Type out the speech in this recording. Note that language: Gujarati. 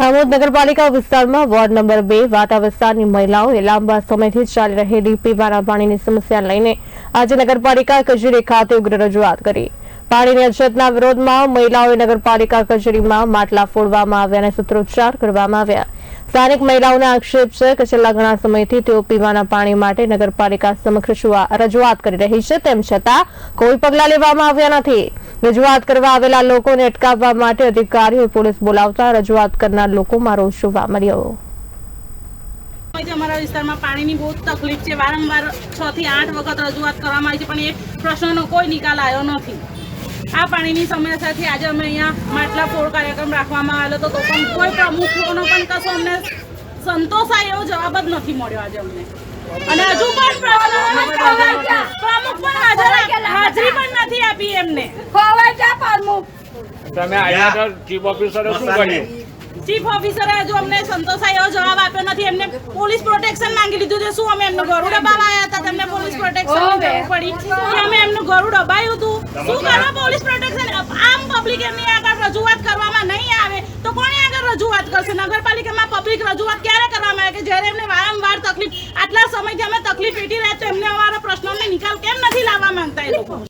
આમોદ નગરપાલિકા વિસ્તારમાં વોર્ડ નંબર બે વાટા વિસ્તારની મહિલાઓએ લાંબા સમયથી ચાલી રહેલી પીવાના પાણીની સમસ્યા લઈને આજે નગરપાલિકા કચેરી ખાતે ઉગ્ર રજૂઆત કરી. પાણીની અછતના વિરોધમાં મહિલાઓએ નગરપાલિકા કચેરીમાં માટલા ફોડવામાં આવ્યા અને સૂત્રોચ્ચાર કરવામાં આવ્યા. સ્થાનિક મહિલાઓના આક્ષેપ છે કે છેલ્લા ઘણા સમયથી તેઓ પીવાના પાણી માટે નગરપાલિકા સમક્ષ રજૂઆત કરી રહી છે. તેમ છતાં કોઈ પગલાં લેવામાં આવ્યા નથી. રજૂઆત કરવા આવેલા લોકોને અટકાવવા માટે અધિકારીઓ પોલીસ બોલાવતા રજૂઆત કરનાર લોકોમાં રોષ જોવા મળ્યો. અમારા વિસ્તારમાં પાણીની બહુ તકલીફ છે. વારંવાર છ થી આઠ વખત રજૂઆત કરવામાં આવી છે પણ એ પ્રશ્નનો કોઈ નિકાલ આવ્યો નથી. આ પાણીની સમસ્યાથી આજે અમે અહીંયા માટલા ફોડ કાર્યક્રમ રાખવામાં આવેલો હતો તો પણ કોઈ પ્રમુખનો પણ કશો અમને સંતોષાય એવો જવાબ જ નથી મળ્યો આજે અમને. અને હજુ પણ પ્રમુખ પણ હાજરી પણ નથી આપી એમને. તમે આવ્યા તો ચીફ ઓફિસરે શું કર્યું? ચીફ ઓફિસરે હજુ અમને સંતોષાય એવો જવાબ આપ્યો નથી. એમને પોલીસ પ્રોટેક્શન માંગી લીધું છે. શું અમે એમનું ઘરું દબાવવા આવ્યા હતા? તમને પોલીસ પ્રોટેક્શન પડી. કે અમે એમનું ઘરું દબાયું હતું? શું કરવા પોલીસ પ્રોટેક્શન આમ પબ્લિક એમની આગળ રજૂઆત કરવામાં નહીં આવે તો કોણે આગળ રજૂઆત કરશે? નગરપાલિકામાં પબ્લિક રજૂઆત ક્યારે કરવામાં આવે? કે જ્યારે એમને વારંવાર તકલીફ આટલા સમયથી અમે તકલીફ પેટી રહ્યા તો એમને અમારા પ્રશ્નોને નિકાલ કેમ નથી લાવવા માંગતા એ લોકો?